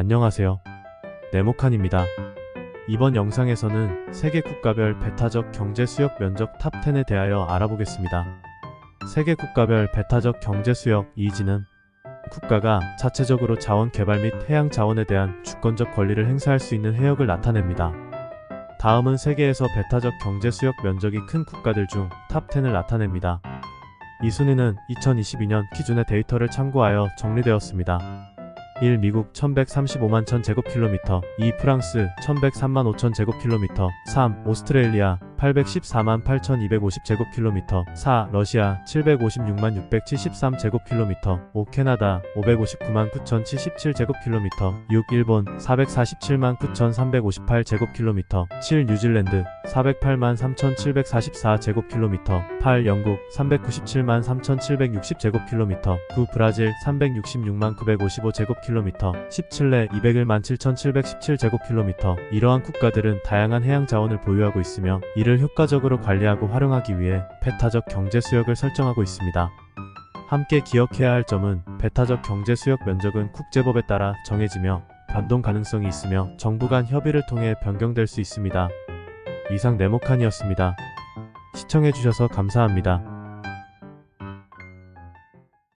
안녕하세요. 네모칸입니다. 이번 영상에서는 세계 국가별 배타적 경제 수역 면적 탑10에 대하여 알아보겠습니다. 세계 국가별 배타적 경제 수역 이지는 국가가 자체적으로 자원 개발 및 해양 자원에 대한 주권적 권리를 행사할 수 있는 해역을 나타냅니다. 다음은 세계에서 배타적 경제 수역 면적이 큰 국가들 중 탑10을 나타냅니다. 이 순위는 2022년 기준의 데이터를 참고하여 정리되었습니다. 1. 미국 1135만 1000 제곱킬로미터 2. 프랑스 1103만 5000 제곱킬로미터 3. 오스트레일리아 814만 8250 제곱킬로미터 4. 러시아 756만 673 제곱킬로미터 5. 캐나다 559만 9077 제곱킬로미터 6. 일본 447만 9358 제곱킬로미터 7. 뉴질랜드 408만 3744 제곱킬로미터 8. 영국 397만 3760 제곱킬로미터 9. 브라질 366만 955 제곱킬로미터 10. 칠레 201만 7717 제곱킬로미터 이러한 국가들은 다양한 해양 자원을 보유하고 있으며 이를 효과적으로 관리하고 활용하기 위해 배타적 경제 수역을 설정하고 있습니다. 함께 기억해야 할 점은 배타적 경제 수역 면적은 국제법에 따라 정해지며 변동 가능성이 있으며 정부 간 협의를 통해 변경될 수 있습니다. 이상 네모칸이었습니다. 시청해주셔서 감사합니다.